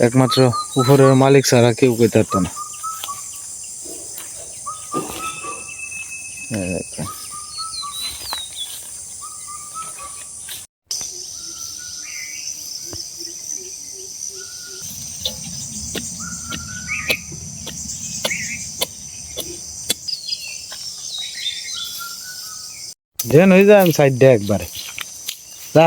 একমাত্র উপরের মালিক ছাড়া কেউ কইতে পারতো না। যেন হয়ে যায় আমি সাইড দিয়ে একবারে। যা।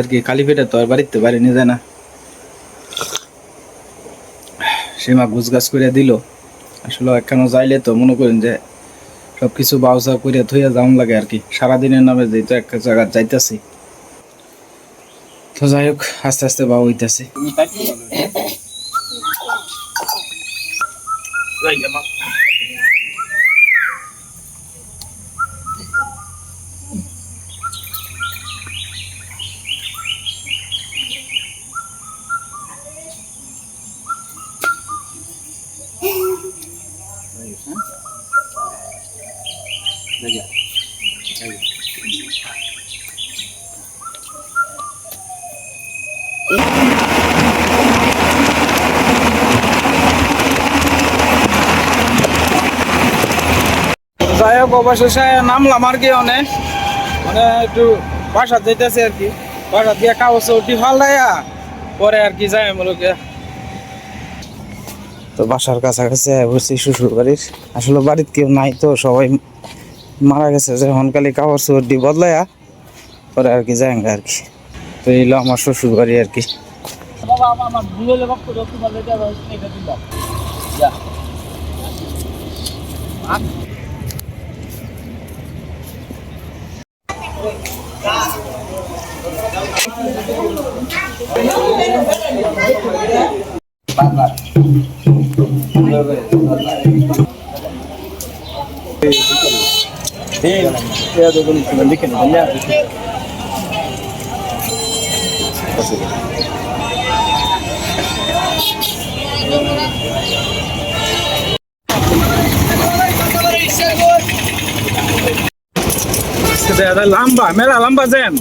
আর কি, খালি পেটে তো আর বাড়িতে বাড়ি যায় না? সীমা গুছ গাছ করে দিল। আসলে একখানো যাইলে তো মনে করেন যে সব কিছু বাউসা করে থইয়া যাওন লাগে আর কি। সারাদিনের নামে যেহেতু একটা জায়গা যাইতাছি। তো যাই হোক, আস্তে আস্তে বাউ হইতাছি। যাই হোক অবশেষে নামলাম আর কি অনেক মানে একটু বাসা যেতেছে আর কি। বাসা দিয়ে কাগজ উঠি ফালাইয়া পরে আর কি যাই মূলকে তো বাসার কাছাকাছি বসছি শ্বশুর বাড়ির আসলে বাড়িতে কেউ নাই তো সবাই মারা গেছে, যখন কালি কাপড় চোপড় বদলাইয়া পরে আর কি যাই আর কি। তো এইলো আমার শ্বশুর বাড়ি আর কি। বাবা লম্বা মেলা লম্বা জ্যাম